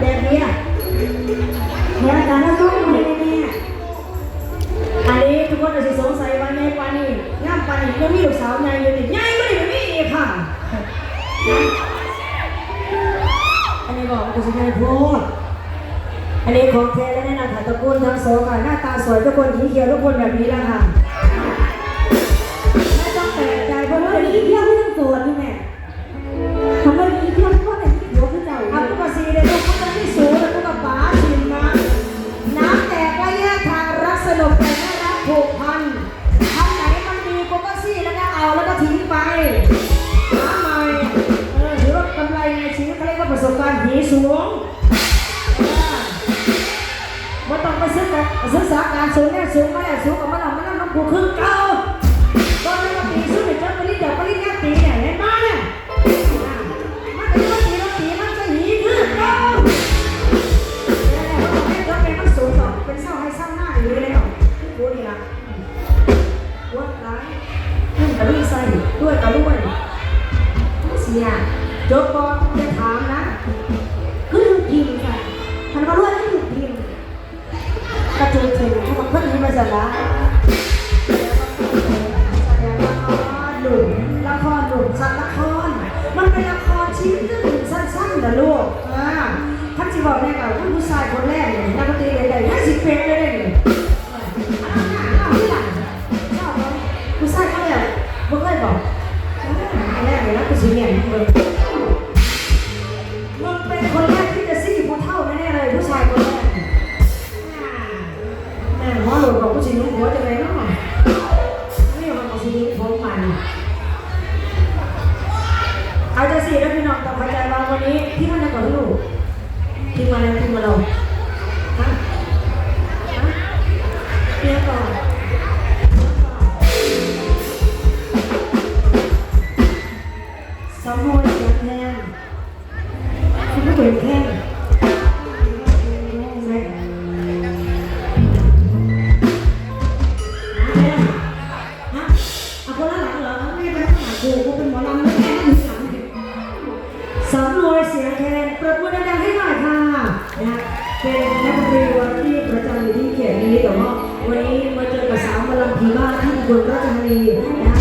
แบบนี้อะแม่รย์ก็ต้องเห็นแน่ๆอันนี้ทุกคนอาจจสงสัยแม่ปานี่งามปานี่ก็มีลูสาวง่อยู่นี่ใหญ่ไม่ได้แบบนี้อีค่ะ อันนี้บอกกูจะไม่พูดอันนี้ของแท้และแน่นอนค่ะตระกูลทั้งสองค่ะหน้าตาสวยทุกคนสีเขียวทุกคนแบบนี้แล้วค่ะ สูงเนี่ยสูงไม่ได้สูงกับมันละมันละมันกูขึ้นเก่า บอกแน่ก่อท่านผู้ชายคนแรกเนี่ยนักดนตรีเลยเลยห้าสิบเพลงเลยเลยนี่ผู้ชายเขาเนี่ยบ่เคยบอกแรกเลยนะกูสิเนี่ยมึงมึงเป็นคนแรกที่จะซี่กูเท่าแน่เลยผู้ชายคนแรกแม่หัวหลุดบอกกูสิหนุ่มหัวจะไง Kumalaw Kumalaw ลราชธานี